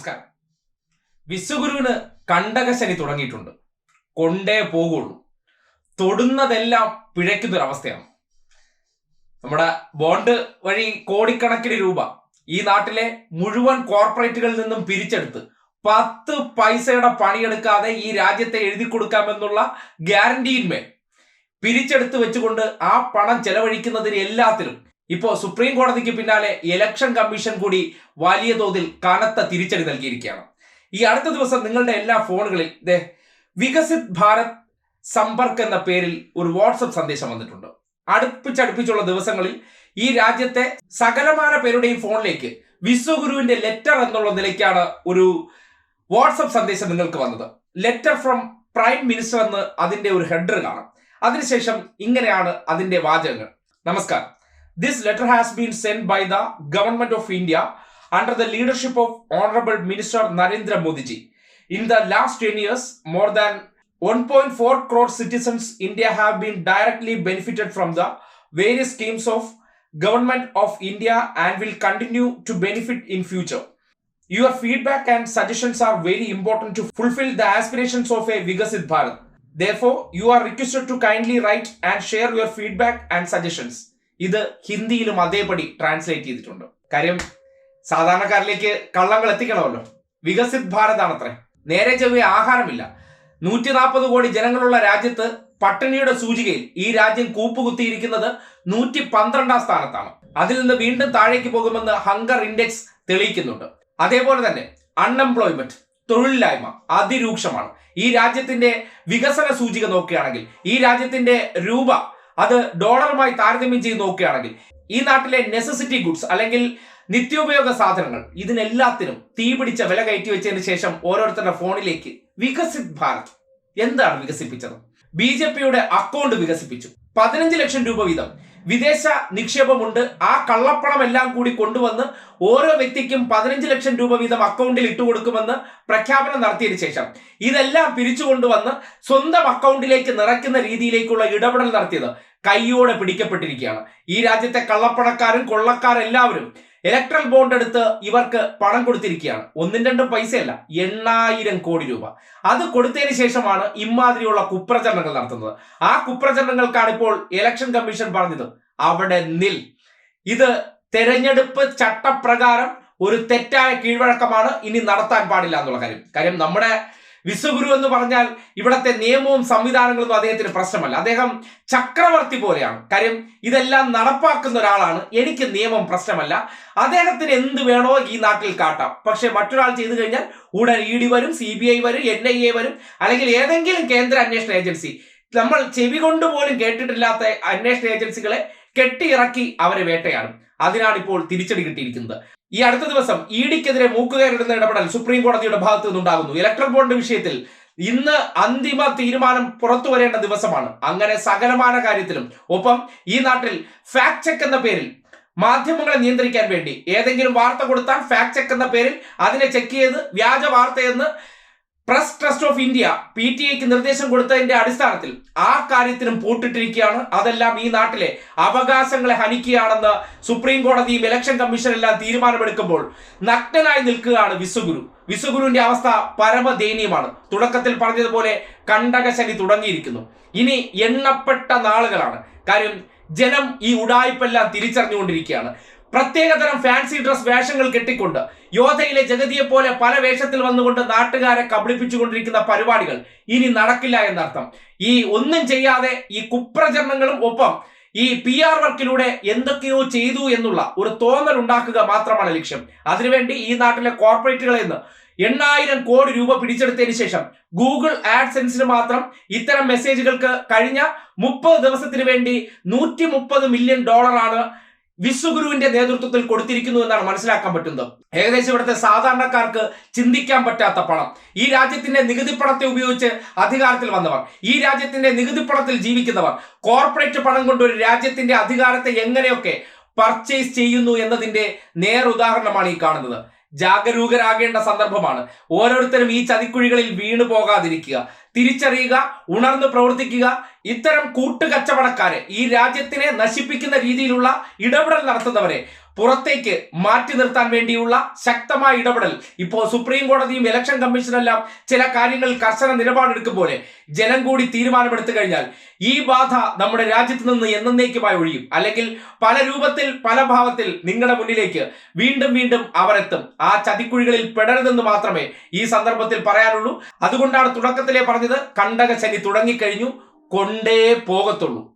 നമസ്കാരം. വിശ്വഗുരുവിന് കണ്ടകശനി തുടങ്ങിയിട്ടുണ്ട്. കൊണ്ടേ പോകുള്ളൂ തൊടുന്നതെല്ലാം പിഴയ്ക്കുന്നൊരവസ്ഥയാണ്. നമ്മുടെ ബോണ്ട് വഴി കോടിക്കണക്കിന് രൂപ ഈ നാട്ടിലെ മുഴുവൻ കോർപ്പറേറ്റുകളിൽ നിന്നും പിരിച്ചെടുത്ത് പത്ത് പൈസയുടെ പണിയെടുക്കാതെ ഈ രാജ്യത്തെ എഴുതി കൊടുക്കാമെന്നുള്ള ഗ്യാരണ്ടിയിന്മേൽ പിരിച്ചെടുത്ത് വെച്ചുകൊണ്ട് ആ പണം ചെലവഴിക്കുന്നതിന് എല്ലാത്തിലും ഇപ്പോൾ സുപ്രീം കോടതിക്ക് പിന്നാലെ ഇലക്ഷൻ കമ്മീഷൻ കൂടി വലിയ തോതിൽ കനത്ത തിരിച്ചടി നൽകിയിരിക്കുകയാണ്. ഈ അടുത്ത ദിവസം നിങ്ങളുടെ എല്ലാ ഫോണുകളിൽ ദേ വികസിത് ഭാരത് സമ്പർക്ക് എന്ന പേരിൽ ഒരു വാട്സപ്പ് സന്ദേശം വന്നിട്ടുണ്ട്. അടുപ്പിച്ചടുപ്പിച്ചുള്ള ദിവസങ്ങളിൽ ഈ രാജ്യത്തെ സകലമാന പേരുടെയും ഫോണിലേക്ക് വിശ്വഗുരുവിന്റെ ലെറ്റർ എന്നുള്ള നിലയ്ക്കാണ് ഒരു വാട്സപ്പ് സന്ദേശം നിങ്ങൾക്ക് വന്നത്. ലെറ്റർ ഫ്രം പ്രൈം മിനിസ്റ്റർ എന്ന് അതിന്റെ ഒരു ഹെഡർ കാണാം. അതിനുശേഷം ഇങ്ങനെയാണ് അതിന്റെ വാചകങ്ങൾ. നമസ്കാരം. This letter has been sent by the Government of India under the leadership of Honorable Minister Narendra Modiji. In the last 10 years, more than 1.4 crore citizens India have been directly benefited from the various schemes of Government of India and will continue to benefit in future. Your feedback and suggestions are very important to fulfill the aspirations of a Vigasit Bharat. Therefore, you are requested to kindly write and share your feedback and suggestions. ഇത് ഹിന്ദിയിലും അതേപടി translate ചെയ്തിട്ടുണ്ട്. കാര്യം സാധാരണക്കാരിലേക്ക് കള്ളങ്ങൾ എത്തിക്കണമല്ലോ. വികസിത് ഭാരത് ആണത്രേ നേരെ ചെവ്വേ ആഹാരമില്ല. നൂറ്റി നാൽപ്പത് കോടി ജനങ്ങളുള്ള രാജ്യത്ത് പട്ടിണിയുടെ സൂചികയിൽ ഈ രാജ്യം കൂപ്പുകുത്തിയിരിക്കുന്നത് നൂറ്റി പന്ത്രണ്ടാം സ്ഥാനത്താണ്. അതിൽ നിന്ന് വീണ്ടും താഴേക്ക് പോകുമെന്ന് ഹങ്കർ ഇൻഡെക്സ് തെളിയിക്കുന്നുണ്ട്. അതേപോലെ തന്നെ അൺഎംപ്ലോയ്മെന്റ് തൊഴിലില്ലായ്മ അതിരൂക്ഷമാണ്. ഈ രാജ്യത്തിന്റെ വികസന സൂചിക നോക്കുകയാണെങ്കിൽ ഈ രാജ്യത്തിന്റെ രൂപ അത് ഡോളറുമായി താരതമ്യം ചെയ്ത് നോക്കുകയാണെങ്കിൽ ഈ നാട്ടിലെ നെസസിറ്റി ഗുഡ്സ് അല്ലെങ്കിൽ നിത്യോപയോഗ സാധനങ്ങൾ ഇതിനെല്ലാത്തിനും തീപിടിച്ച വില കയറ്റി വെച്ചതിന് ശേഷം ഓരോരുത്തരുടെ ഫോണിലേക്ക് വികസിത് ഭാരത്. എന്താണ് വികസിപ്പിച്ചത്? ബി ജെ പിയുടെ അക്കൗണ്ട് വികസിപ്പിച്ചു. പതിനഞ്ച് ലക്ഷം രൂപ വീതം വിദേശ നിക്ഷേപമുണ്ട്. ആ കള്ളപ്പണം എല്ലാം കൂടി കൊണ്ടുവന്ന് ഓരോ വ്യക്തിക്കും പതിനഞ്ച് ലക്ഷം രൂപ വീതം അക്കൗണ്ടിൽ ഇട്ടു ഇട്ടുകൊടുക്കുമെന്ന് പ്രഖ്യാപനം നടത്തിയതിനു ശേഷം ഇതെല്ലാം പിരിച്ചു കൊണ്ടുവന്ന് സ്വന്തം അക്കൗണ്ടിലേക്ക് നിറയ്ക്കുന്ന രീതിയിലേക്കുള്ള ഇടപെടൽ നടത്തിയത് കൈയോടെ പിടിക്കപ്പെട്ടിരിക്കുകയാണ്. ഈ രാജ്യത്തെ കള്ളപ്പണക്കാരും കൊള്ളക്കാരെല്ലാവരും ഇലക്ട്രൽ ബോണ്ട് എടുത്ത് ഇവർക്ക് പണം കൊടുത്തിരിക്കുകയാണ്. ഒന്നും രണ്ടും പൈസയല്ല എണ്ണായിരം കോടി രൂപ. അത് കൊടുത്തതിന് ശേഷമാണ് ഇമാതിരിയുള്ള കുപ്രചരണങ്ങൾ നടത്തുന്നത്. ആ കുപ്രചരണങ്ങൾക്കാണ് ഇപ്പോൾ ഇലക്ഷൻ കമ്മീഷൻ പറഞ്ഞത് അവിടെ നിൽ. ഇത് തെരഞ്ഞെടുപ്പ് ചട്ടപ്രകാരം ഒരു തെറ്റായ കീഴ്വഴക്കമാണ് ഇനി നടത്താൻ പാടില്ല എന്നുള്ള കാര്യം. കാര്യം നമ്മുടെ വിശ്വഗുരു എന്ന് പറഞ്ഞാൽ ഇവിടത്തെ നിയമവും സംവിധാനങ്ങളൊന്നും അദ്ദേഹത്തിന് പ്രശ്നമല്ല. അദ്ദേഹം ചക്രവർത്തി പോലെയാണ്. കാര്യം ഇതെല്ലാം നടപ്പാക്കുന്ന ഒരാളാണ്. എനിക്ക് നിയമം പ്രശ്നമല്ല. അദ്ദേഹത്തിന് എന്ത് വേണോ ഈ നാട്ടിൽ കാട്ടാം. പക്ഷെ മറ്റൊരാൾ ചെയ്തു കഴിഞ്ഞാൽ ഉടൻ ഇ ഡി വരും സി ബി ഐ വരും എൻ ഐ എ വരും അല്ലെങ്കിൽ ഏതെങ്കിലും കേന്ദ്ര അന്വേഷണ ഏജൻസി. നമ്മൾ ചെവി കൊണ്ട് പോലും കേട്ടിട്ടില്ലാത്ത അന്വേഷണ ഏജൻസികളെ കെട്ടിയിറക്കി അവരെ വേട്ടയാണ് അതിനാണ് ഇപ്പോൾ തിരിച്ചടി കിട്ടിയിരിക്കുന്നത്. ഈ അടുത്ത ദിവസം ഇ ഡിക്കെതിരെ മൂക്കുകയറിടുന്ന ഇടപെടൽ സുപ്രീം കോടതിയുടെ ഭാഗത്തു നിന്നുണ്ടാകുന്നു. ഇലക്ട്രൽ ബോണ്ട് വിഷയത്തിൽ ഇന്ന് അന്തിമ തീരുമാനം പുറത്തു വരേണ്ട ദിവസമാണ്. അങ്ങനെ സകലമാന കാര്യത്തിലും. ഒപ്പം ഈ നാട്ടിൽ ഫാക്ട് ചെക്ക് എന്ന പേരിൽ മാധ്യമങ്ങളെ നിയന്ത്രിക്കാൻ വേണ്ടി ഏതെങ്കിലും വാർത്ത കൊടുത്താൽ ഫാക്ട് ചെക്ക് എന്ന പേരിൽ അതിനെ ചെക്ക് ചെയ്ത് വ്യാജ വാർത്തയെന്ന് Press Trust of India P T ഐക്ക് നിർദ്ദേശം കൊടുത്തതിന്റെ അടിസ്ഥാനത്തിൽ ആ കാര്യത്തിനും പൂട്ടിട്ടിരിക്കുകയാണ്. അതെല്ലാം ഈ നാട്ടിലെ അവകാശങ്ങളെ ഹനിക്കുകയാണെന്ന് സുപ്രീം കോടതിയും ഇലക്ഷൻ കമ്മീഷനെല്ലാം തീരുമാനമെടുക്കുമ്പോൾ നഗ്നനായി നിൽക്കുകയാണ് വിശ്വഗുരു. വിശ്വഗുരുവിന്റെ അവസ്ഥ പരമദയനീയമാണ്. തുടക്കത്തിൽ പറഞ്ഞതുപോലെ കണ്ടകശനി തുടങ്ങിയിരിക്കുന്നു. ഇനി എണ്ണപ്പെട്ട നാളുകളാണ്. കാര്യം ജനം ഈ ഉടായ്പെല്ലാം തിരിച്ചറിഞ്ഞുകൊണ്ടിരിക്കുകയാണ്. പ്രത്യേകതരം ഫാൻസി ഡ്രസ് വേഷങ്ങൾ കെട്ടിക്കൊണ്ട് യോധയിലെ ജഗതിയെ പോലെ പല വേഷത്തിൽ വന്നുകൊണ്ട് നാട്ടുകാരെ കബളിപ്പിച്ചുകൊണ്ടിരിക്കുന്ന പരിപാടികൾ ഇനി നടക്കില്ല എന്നർത്ഥം. ഈ ഒന്നും ചെയ്യാതെ ഈ കുപ്രചരണങ്ങളും ഒപ്പം ഈ പി ആർ വർക്കിലൂടെ എന്തൊക്കെയോ ചെയ്തു എന്നുള്ള ഒരു തോന്നൽ ഉണ്ടാക്കുക മാത്രമാണ് ലക്ഷ്യം. അതിനുവേണ്ടി ഈ നാട്ടിലെ കോർപ്പറേറ്റുകളിൽ നിന്ന് എണ്ണായിരം കോടി രൂപ പിടിച്ചെടുത്തതിന് ശേഷം ഗൂഗിൾ ആഡ്സെൻസിന് മാത്രം ഇത്തരം മെസ്സേജുകൾക്ക് കഴിഞ്ഞ മുപ്പത് ദിവസത്തിന് വേണ്ടി നൂറ്റി മില്യൺ ഡോളറാണ് വിശ്വഗുരുവിന്റെ നേതൃത്വത്തിൽ കൊടുത്തിരിക്കുന്നു എന്നാണ് മനസ്സിലാക്കാൻ പറ്റുന്നത്. ഏകദേശം ഇവിടുത്തെ സാധാരണക്കാർക്ക് ചിന്തിക്കാൻ പറ്റാത്ത പണം. ഈ രാജ്യത്തിന്റെ നികുതി പണത്തെ ഉപയോഗിച്ച് അധികാരത്തിൽ വന്നവർ ഈ രാജ്യത്തിന്റെ നികുതി പണത്തിൽ ജീവിക്കുന്നവർ കോർപ്പറേറ്റ് പണം കൊണ്ട് ഒരു രാജ്യത്തിന്റെ അധികാരത്തെ എങ്ങനെയൊക്കെ പർച്ചേസ് ചെയ്യുന്നു എന്നതിന്റെ നേർ ഉദാഹരണമാണ് ഈ കാണുന്നത്. ജാഗരൂകരാകേണ്ട സന്ദർഭമാണ്. ഓരോരുത്തരും ഈ ചതിക്കുഴികളിൽ വീണു പോകാതിരിക്കുക തിരിച്ചറിയുക ഉണർന്ന് പ്രവർത്തിക്കുക. ഇത്തരം കൂട്ടുകച്ചവടക്കാരെ ഈ രാജ്യത്തിനെ നശിപ്പിക്കുന്ന രീതിയിലുള്ള ഇടപെടൽ നടത്തുന്നവരെ പുറത്തേക്ക് മാറ്റി നിർത്താൻ വേണ്ടിയുള്ള ശക്തമായ ഇടപെടൽ. ഇപ്പോൾ സുപ്രീം കോടതിയും ഇലക്ഷൻ കമ്മീഷനെല്ലാം ചില കാര്യങ്ങളിൽ കർശന നിലപാടെടുക്കും പോലെ ജനം കൂടി തീരുമാനമെടുത്തു കഴിഞ്ഞാൽ ഈ ബാധ നമ്മുടെ രാജ്യത്ത് നിന്ന് എന്നേക്കുമായി ഒഴിയും. അല്ലെങ്കിൽ പല രൂപത്തിൽ പല ഭാവത്തിൽ നിങ്ങളുടെ മുന്നിലേക്ക് വീണ്ടും വീണ്ടും അവരെത്തും. ആ ചതിക്കുഴികളിൽ പെടരുതെന്ന് മാത്രമേ ഈ സന്ദർഭത്തിൽ പറയാനുള്ളൂ. അതുകൊണ്ടാണ് തുടക്കത്തിലെ പറഞ്ഞത് കണ്ടക ശനി തുടങ്ങിക്കഴിഞ്ഞു കൊണ്ടേ പോകത്തുള്ളൂ.